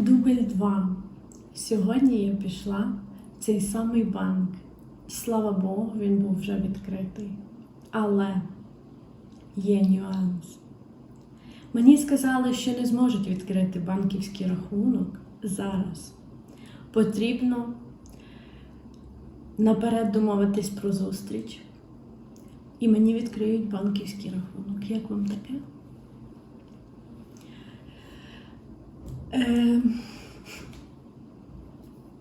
Дубль 2. Сьогодні я пішла в цей самий банк. Слава Богу, він був вже відкритий. Але є нюанс. Мені сказали, що не зможуть відкрити банківський рахунок зараз. Потрібно наперед домовитись про зустріч. І мені відкриють банківський рахунок. Як вам таке? Е,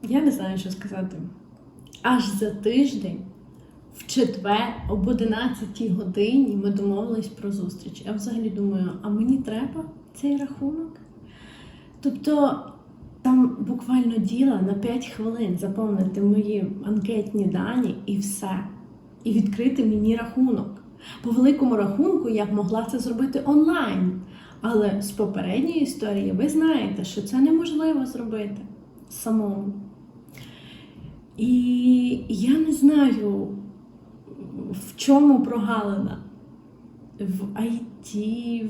я не знаю, що сказати. Аж за тиждень, в четвер, об 11 годині, ми домовились про зустріч. Я взагалі думаю, а мені треба цей рахунок? Тобто там буквально діла на 5 хвилин заповнити мої анкетні дані і все. І відкрити мені рахунок. По великому рахунку я б могла це зробити онлайн. Але з попередньої історії ви знаєте, що це неможливо зробити самому. І я не знаю, в чому прогалина. В IT,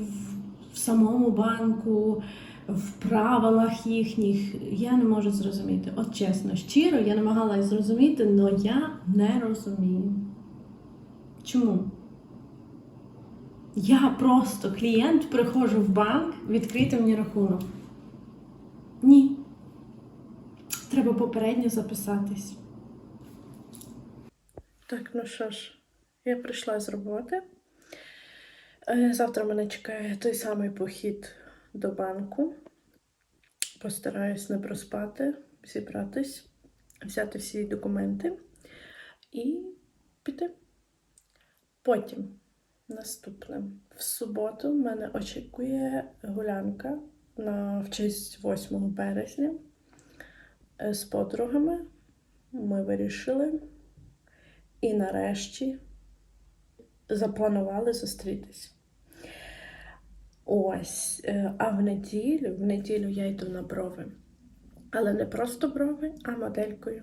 в, самому банку, в правилах їхніх. Я не можу зрозуміти. От чесно, щиро, я намагалась зрозуміти, але я не розумію. Чому? Я просто клієнт приходжу в банк, відкрити мені рахунок. Ні. Треба попередньо записатись. Так, ну що ж, я прийшла з роботи. Е, Завтра мене чекає той самий похід до банку. Постараюсь не проспати, зібратись, взяти всі документи і піти. Потім. Наступне. В суботу мене очікує гулянка на в честь 8 березня Е, з подругами. Ми вирішили і нарешті запланували зустрітись. Ось. е, А в неділю, в неділю я йду на брови. Але не просто брови, а моделькою.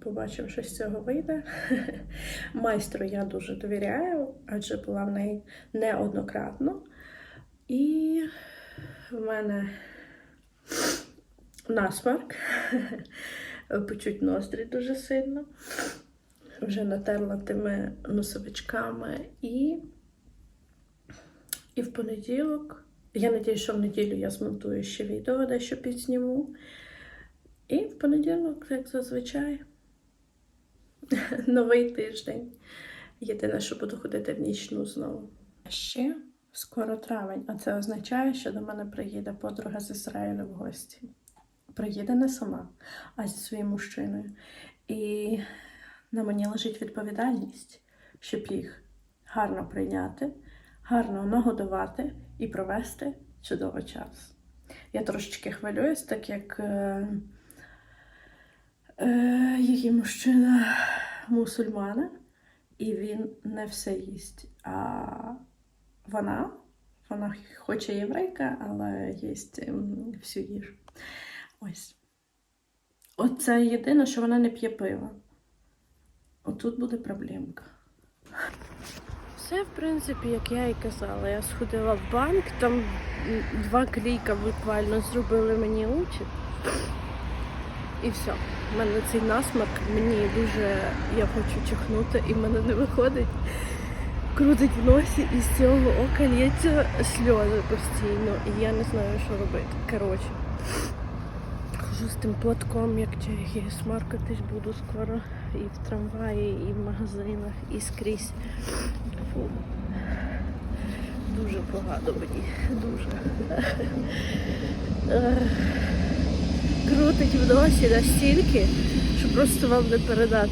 Побачимо, що з цього вийде. Майстру я дуже довіряю, адже була в неї неоднократно. І в мене насмарк. Почуть ноздрі дуже сильно. Вже натерла тими носовичками. І, і в понеділок. Я надіюсь, що в неділю я змонтую ще відео, дещо підсніму. І в понеділок, як зазвичай, новий тиждень. Єдине, що буду ходити в нічну знову. Ще скоро травень, а це означає, що до мене приїде подруга з Ізраїлю в гості. Приїде не сама, а зі своїм мужчиною. І на мені лежить відповідальність, щоб їх гарно прийняти, гарно нагодувати і провести чудовий час. Я трошечки хвилююсь, так як е, її мужчина мусульманин, і він не все їсть. А вона, вона хоч і єврейка, але їсть ем, всю їжу. Ось. Оце єдине, що вона не п'є пиво. Отут буде проблемка. Все, в принципі, як я і казала. Я сходила в банк, там два кліка буквально зробили мені очі. І все. У мене цей насмарк, мені дуже я хочу чихнути, і в мене не виходить. Крутить в носі, і з цього ока лється сльози постійно. І я не знаю, що робити. Коротше. Хожу з тим платком, як тяги, смаркатись буду скоро і в трамваї, і в магазинах, і скрізь. Фу. Дуже погано мені. Дуже. Крутить в носі настільки, що просто вам не передати.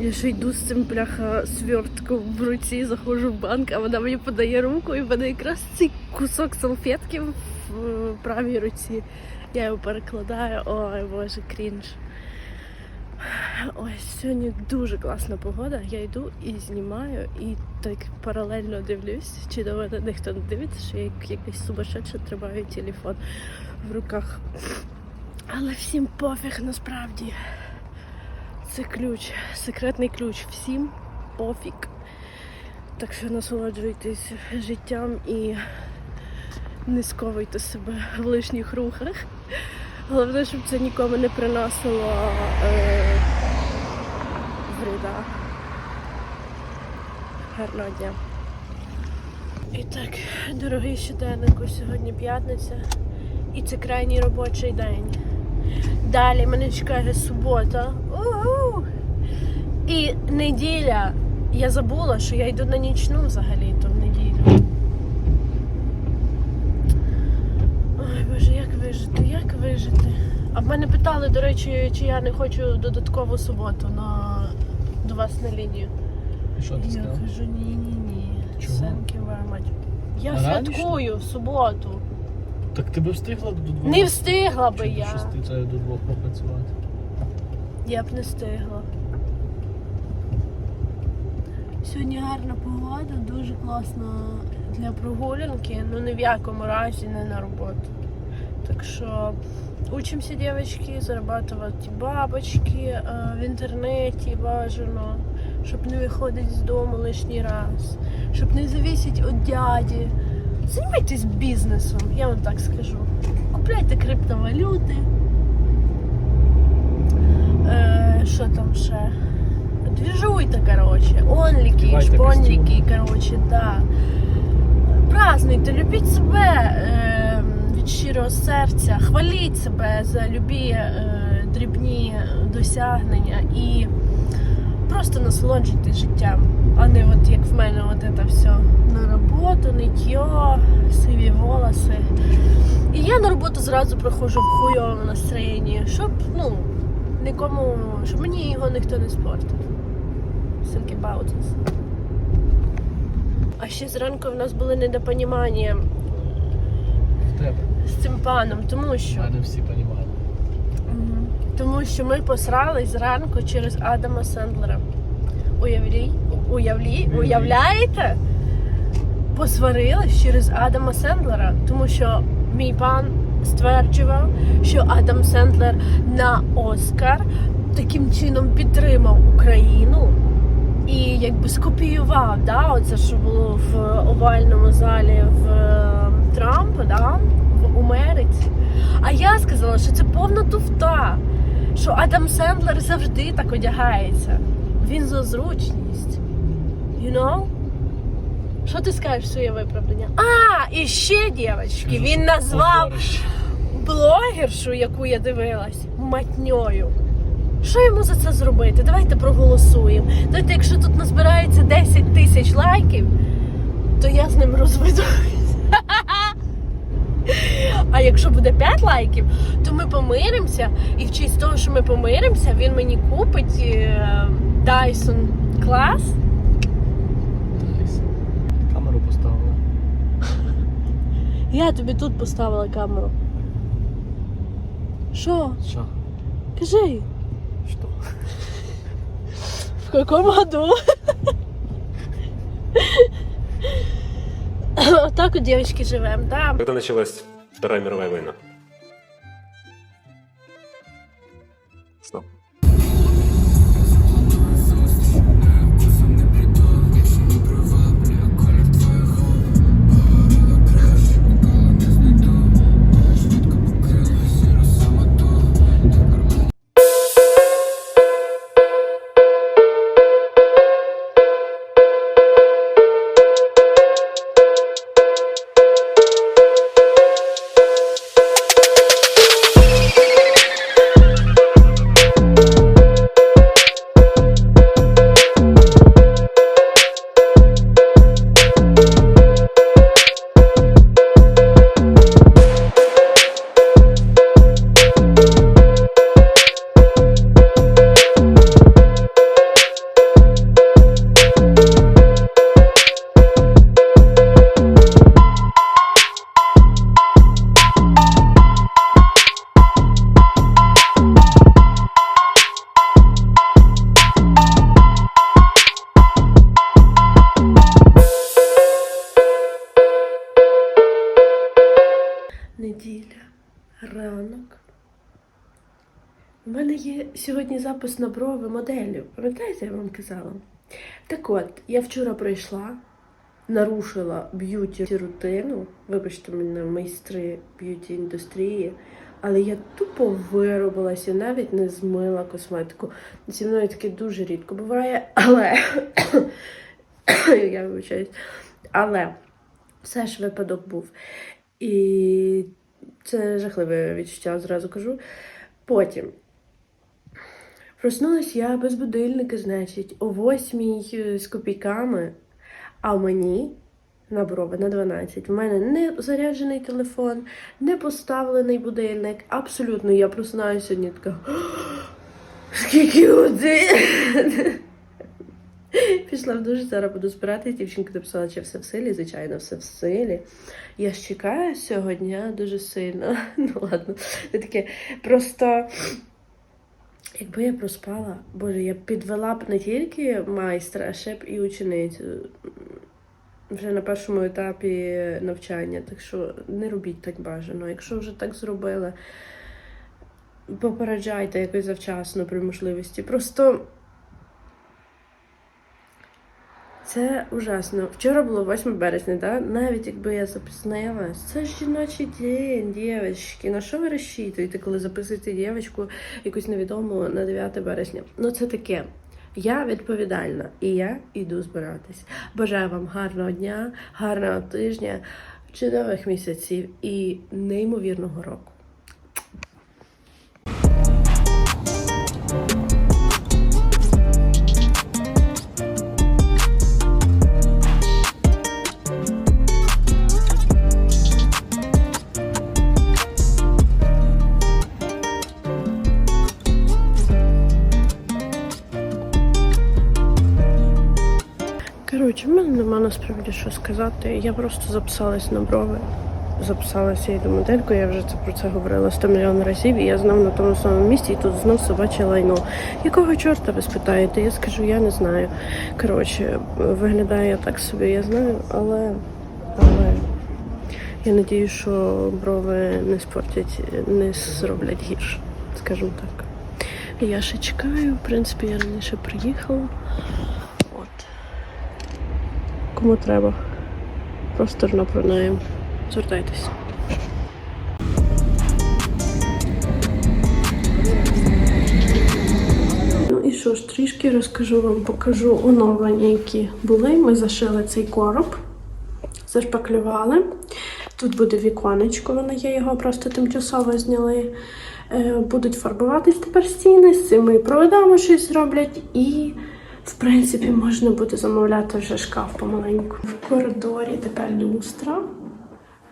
Я ще йду з цим пляха свертком в руці, заходжу в банк, а вона мені подає руку, і в мене якраз цей кусок салфетки в правій руці. Я його перекладаю. Ой, боже, крінж. Ось сьогодні дуже класна погода. Я йду і знімаю, і так паралельно дивлюсь, чи до мене ніхто не дивиться, що я як якась сумасшедша тримаю телефон в руках. Але всім пофіг насправді. Це ключ, секретний ключ. Всім пофіг. Так що насолоджуйтесь життям і Не сковуйте себе в лишніх рухах. Головне, щоб це нікому не приносило е, вреда. Гарного дня. І так, дорогий щоденнику, сьогодні п'ятниця. І це крайній робочий день. Далі мене чекає субота. У-у! І неділя. Я забула, що я йду на нічну взагалі-то в неділю. Ой, Боже, як вижити, як вижити? А в мене питали, до речі, чи я не хочу додаткову суботу на... до вас на лінію. І що ти Я сказав? кажу, ні, ні, ні. Чого? Thank you very much. Я А святкую в суботу. Так ти би встигла до двох? Не встигла Чи би до я. шести треба до двох попрацювати? Я б не встигла. Сьогодні гарна погода, дуже класна для прогулянки, ну ні в якому разі не на роботу. Так що учимося, дівчатки, зарабатувати бабочки е, в інтернеті бажано, щоб не виходити з дому лишній раз, щоб не завісити від дяді. Займайтесь бізнесом, я вам так скажу. Купляйте криптовалюти. Що там ще? Двіжуйте, коротше. Онліки, шпонліки, коротше, да. Празднуйте, любіть себе е, від щирого серця, хваліть себе за любі е, дрібні досягнення і просто насолоджуйтесь життям, а не от як в мене, от це все на роботу, ниття, сиві волоси. І я на роботу зразу приходжу в хуйовому настроєнні, щоб, ну, нікому, щоб мені його ніхто не спортив. Think this. А ще зранку в нас були недопонімання. З цим паном, тому що. Мене всі понімали. Тому що ми посрались зранку через Адама Сендлера. Уявлі, уявлі, уявляєте? Посварились через Адама Сендлера, тому що мій пан стверджував, що Адам Сендлер на Оскар таким чином підтримав Україну і якби скопіював, да, оце, що було в овальному залі в е, Трампа, да, Америці. А я сказала, що це повна туфта, що Адам Сендлер завжди так одягається. Він за зручність. You know? Що ти скажеш своє виправдання? А, і ще, дівчатки, він назвав блогершу, яку я дивилась, матньою. Що йому за це зробити? Давайте проголосуємо. Давайте, якщо тут назбирається 10 тисяч лайків, то я з ним розведусь. А якщо буде 5 лайків, то ми помиримося, і в честь того, що ми помиримося, він мені купить е, Dyson клас. Камеру поставила. Я тобі тут поставила камеру. Що? Що? Кажи, Що? в каком году? Отак от дівчатки живемо, да? Когда началась Вторая мировая война? Сьогодні запис на брови моделі. Пам'ятаєте, я вам казала? Так от, я вчора прийшла, нарушила б'юті рутину. Вибачте мене, майстри б'юті індустрії. Але я тупо виробилася, навіть не змила косметику. Зі мною таке дуже рідко буває, але я вибачаюсь. Але все ж випадок був. І це жахливе відчуття, зразу кажу. Потім проснулась я без будильника, значить, о восьмій е, з копійками, а мені на брови на 12. У мене не заряджений телефон, не поставлений будильник. Абсолютно, я просинаюся сьогодні така. Скільки годин? Пішла в душ, зараз буду збирати. Дівчинка написала, чи все в силі. Звичайно, все в силі. Я ж чекаю цього дня дуже сильно. Ну ладно, це таке. Просто. Якби я проспала, боже, я підвела б не тільки майстра, а ще б і ученицю вже на першому етапі навчання. Так що не робіть так бажано. Якщо вже так зробили, попереджайте якось завчасно при можливості. Просто це ужасно. Вчора було 8 березня, да? навіть якби я запізнилась. Це ж жіночий день, дівчатки. На що ви розчитуєте, коли записуєте дівчинку якусь невідому на 9 березня? Ну це таке. Я відповідальна і я йду збиратись. Бажаю вам гарного дня, гарного тижня, чудових місяців і неймовірного року. Насправді що сказати. Я просто записалась на брови. Записалася і до модельку, я вже це про це говорила 100 мільйонів разів, і я знов на тому самому місці, і тут знов собаче лайно. Якого чорта ви спитаєте? Я скажу, я не знаю. Коротше, виглядає так собі, я знаю, але, але я надію, що брови не спортять, не зроблять гірше, скажімо так. Я ще чекаю, в принципі, я раніше приїхала. Кому треба. Просто ж напронаєм. Звертайтесь. Ну і що ж, трішки розкажу вам, покажу оновлення, які були. Ми зашили цей короб, зашпаклювали. Тут буде віконечко, воно є, його просто тимчасово зняли. Е, Будуть фарбуватись тепер стіни, з цими проводами щось роблять і. В принципі, можна буде замовляти вже шкаф помаленьку. В коридорі тепер люстра.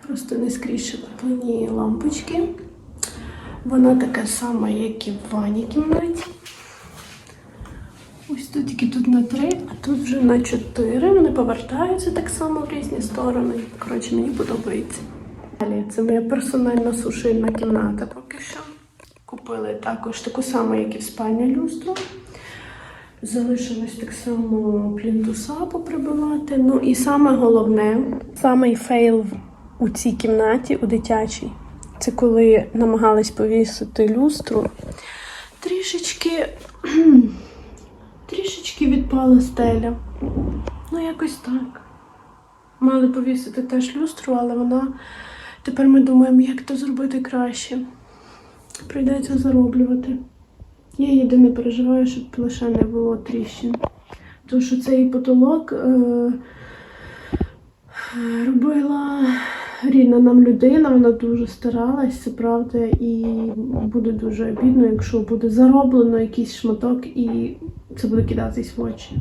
Просто не скрізь куплені лампочки. Вона така сама, як і в ванній кімнаті. Ось тут тільки тут на три, а тут вже на чотири. Вони повертаються так само в різні сторони. Коротше, мені подобається. Далі це моя персональна сушильна кімната поки що. Купили також таку саму, як і в спальні люстру. Залишилось так само плінтуса поприбивати. Ну і саме головне, самий фейл у цій кімнаті, у дитячій, це коли намагались повісити люстру. Трішечки, трішечки відпала стеля. Ну, якось так. Мали повісити теж люстру, але вона. Тепер ми думаємо, як то зробити краще. Прийдеться зароблювати. Я єдине переживаю, щоб лише не було тріщин. Тому що цей потолок е, робила рідна нам людина, вона дуже старалась, це правда, і буде дуже обідно, якщо буде зароблено якийсь шматок і це буде кидатись в очі.